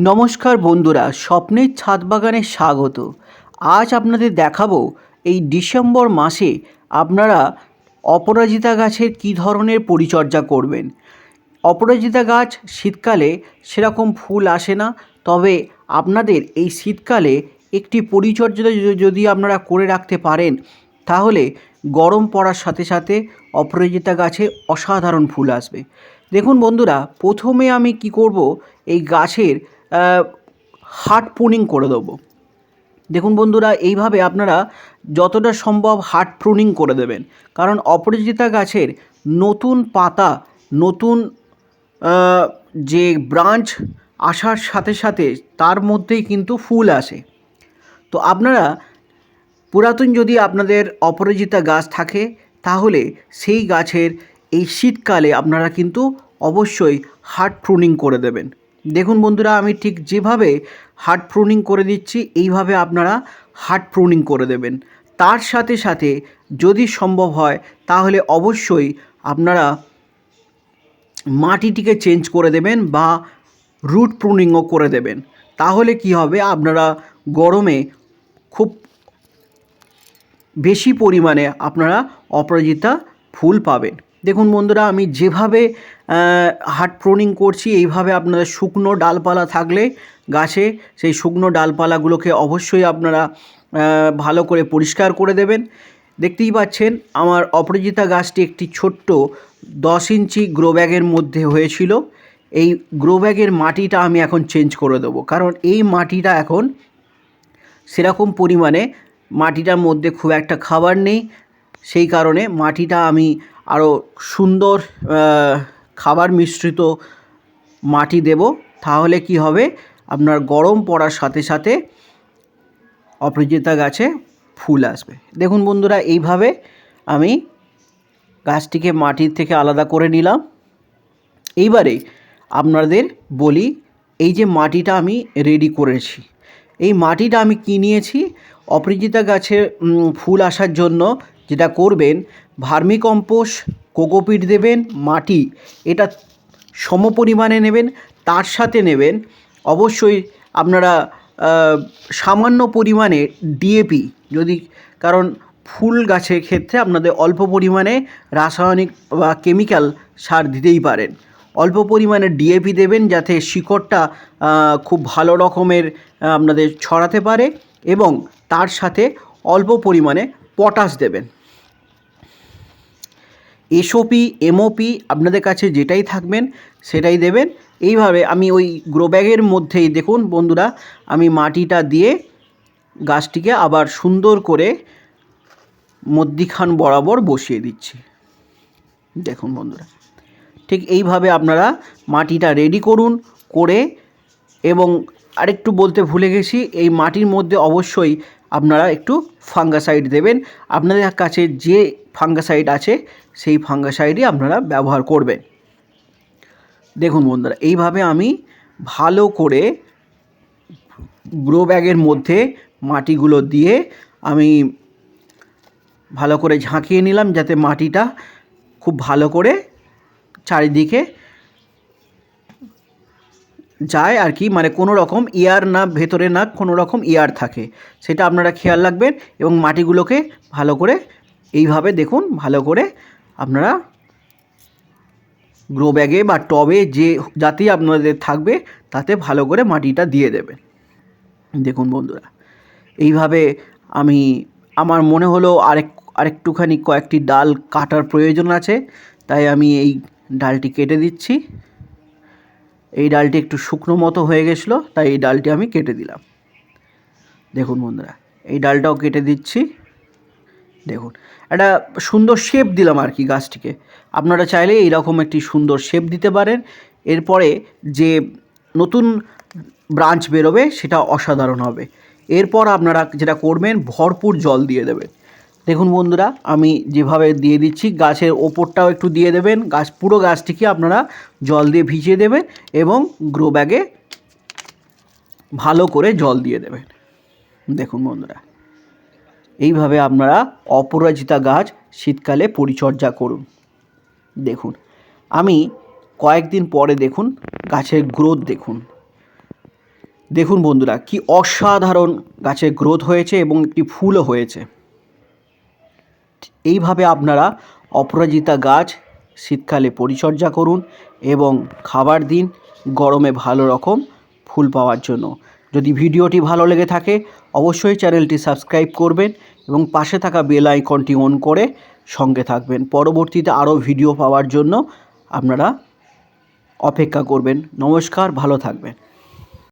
নমস্কার বন্ধুরা, স্বপ্নের ছাদ বাগানে স্বাগত। আজ আপনাদের দেখাবো এই ডিসেম্বর মাসে আপনারা অপরাজিতা গাছের কী ধরনের পরিচর্যা করবেন। অপরাজিতা গাছ শীতকালে সেরকম ফুল আসে না, তবে আপনাদের এই শীতকালে একটি পরিচর্যা যদি- আপনারা করে রাখতে পারেন, তাহলে গরম পড়ার সাথে সাথে অপরাজিতা গাছে অসাধারণ ফুল আসবে। দেখুন বন্ধুরা, প্রথমে আমি কি করব, এই গাছের হার্ট প্রুনিং করে দেবো। দেখুন বন্ধুরা, এইভাবে আপনারা যতটা সম্ভব হার্ট প্রুনিং করে দেবেন। কারণ অপরাজিতা গাছের নতুন পাতা, নতুন যে ব্রাঞ্চ আসার সাথে সাথে তার মধ্যেই কিন্তু ফুল আসে। তো আপনারা পুরাতন যদি আপনাদের অপরাজিতা গাছ থাকে, তাহলে সেই গাছের এই শীতকালে আপনারা কিন্তু অবশ্যই হার্ট প্রুনিং করে দেবেন। দেখুন বন্ধুরা, আমি ঠিক যেভাবে হার্ট প্রুনিং করে দিচ্ছি, এইভাবে আপনারা হার্ট প্রুনিং করে দেবেন। তার সাথে সাথে যদি সম্ভব হয়, তাহলে অবশ্যই আপনারা মাটিটিকে চেঞ্জ করে দেবেন বা রুট প্রুনিংও করে দেবেন। তাহলে কি হবে, আপনারা গরমে খুব বেশি পরিমাণে আপনারা অপরাজিতা ফুল পাবেন। দেখুন বন্ধুরা, আমি যেভাবে হার্ট প্রোনিং করছি, এইভাবে আপনারা শুকনো ডালপালা থাকলে গাছে সেই শুকনো ডালপালাগুলোকে অবশ্যই আপনারা ভালো করে পরিষ্কার করে দেবেন। দেখতেই পাচ্ছেন, আমার অপরাজিতা গাছটি একটি ছোট্ট দশ ইঞ্চি গ্রো ব্যাগের মধ্যে হয়েছিল। এই গ্রো ব্যাগের মাটিটা আমি এখন চেঞ্জ করে দেবো। কারণ এই মাটিটা এখন সেরকম পরিমাণে মাটিটার মধ্যে খুব একটা খাবার নেই। সেই কারণে মাটিটা আমি আরও সুন্দর খাবার মিশ্রিত মাটি দেব। তাহলে কি হবে? আপনার গরম পড়ার সাথে সাথে অপরাজিতা গাছে ফুল আসবে। দেখুন বন্ধুরা, এইভাবে আমি গাছটিকে মাটির থেকে আলাদা করে নিলাম। এইবারে আপনাদের বলি, এই যে মাটিটা আমি রেডি করেছি, এই মাটিটা আমি কি নিয়েছি? অপরাজিতা গাছের ফুল আসার জন্য যেটা করবেন ভার্মি কম্পোস্ট কোকোপিট দেবেন, মাটি এটা সম পরিমাণে নেবেন, তার সাথে নেবেন। অবশ্যই আপনারা সামান্য পরিমাণে ডিএপি, যদি কারণ ফুল গাছের ক্ষেত্রে আপনাদের অল্প পরিমাণে রাসায়নিক বা কেমিক্যাল সার দিতেই পারেন। অল্প পরিমাণে ডিএপি দেবেন যাতে শিকড়টা খুব ভালো রকমের আপনাদের ছড়াতে পারে এবং তার সাথে অল্প পরিমাণে পটাশ দেবেন। এসওপি এমওপি আপনাদের কাছে যেটাই থাকবেন, সেটাই দেবেন। এইভাবে আমি ওই গ্রো ব্যাগের মধ্যেই দেখুন বন্ধুরা, আমি মাটিটা দিয়ে গাছটিকে আবার সুন্দর করে মধ্যিখান বরাবর বসিয়ে দিচ্ছি। দেখুন বন্ধুরা, ঠিক এইভাবে আপনারা মাটিটা রেডি করুন, করে এবং আরেকটু বলতে ভুলে গেছি, এই মাটির মধ্যে অবশ্যই আপনারা একটু ফাঙ্গাসাইড দেবেন। আপনাদের কাছে যে ফাঙ্গাসাইড আছে সেই ফাঙ্গাসাইডই আপনারা ব্যবহার করবেন। দেখুন বন্ধুরা, এইভাবে আমি ভালো করে গ্রো ব্যাগের মধ্যে মাটিগুলো দিয়ে আমি ভালো করে ঝাঁকিয়ে নিলাম যাতে মাটিটা খুব ভালো করে চারিদিকে যায় আর কি মানে কোনো রকম ইয়ার না, ভেতরে না কোনো রকম ইয়ার থাকে। সেটা আপনারা খেয়াল রাখবেন এবং মাটিগুলোকে ভালো করে এইভাবে দেখুন, ভালো করে আপনারা গ্রো ব্যাগে বা টবে যে যাতেই আপনাদের থাকবে, তাতে ভালো করে মাটিটা দিয়ে দেবেন। দেখুন বন্ধুরা, এইভাবে আমি, আমার মনে হলো আরেক, আরেকটুখানি কয়েকটি ডাল কাটার প্রয়োজন আছে, তাই আমি এই ডালটি কেটে দিচ্ছি। এই ডালটি একটু শুকনো মতো হয়ে গেছিল, তাই এই ডালটি আমি কেটে দিলাম। দেখুন বন্ধুরা, এই ডালটাও কেটে দিচ্ছি। দেখুন, একটা সুন্দর শেপ দিলাম আর কি গাছটিকে। আপনারা চাইলে এইরকম একটি সুন্দর শেপ দিতে পারেন। এরপরে যে নতুন ব্রাঞ্চ বেরোবে, সেটা অসাধারণ হবে। এরপর আপনারা যেটা করবেন, ভরপুর জল দিয়ে দেবেন। দেখুন বন্ধুরা, আমি যেভাবে দিয়ে দিচ্ছি, গাছের ওপরটাও একটু দিয়ে দেবেন। গাছ, পুরো গাছটিকে আপনারা জল দিয়ে ভিজিয়ে দেবেন এবং গ্রো ব্যাগে ভালো করে জল দিয়ে দেবেন। দেখুন বন্ধুরা। এইভাবে আপনারা অপরাজিতা গাছ শীতকালে পরিচর্যা করুন। দেখুন, আমি কয়েকদিন পরে দেখুন, গাছের গ্রোথ দেখুন। দেখুন বন্ধুরা, কি অসাধারণ গাছের গ্রোথ হয়েছে এবং একটি ফুলও হয়েছে। এইভাবে আপনারা অপরাজিতা গাছ শীতকালে পরিচর্যা করুন এবং খাবার দিন গরমে ভালো রকম ফুল পাওয়ার জন্য। যদি ভিডিওটি ভালো লেগে থাকে, অবশ্যই চ্যানেলটি সাবস্ক্রাইব করবেন এবং পাশে থাকা বেল আইকনটি অন করে সঙ্গে থাকবেন। পরবর্তীতে আরও ভিডিও পাওয়ার জন্য আপনারা অপেক্ষা করবেন। নমস্কার, ভালো থাকবেন।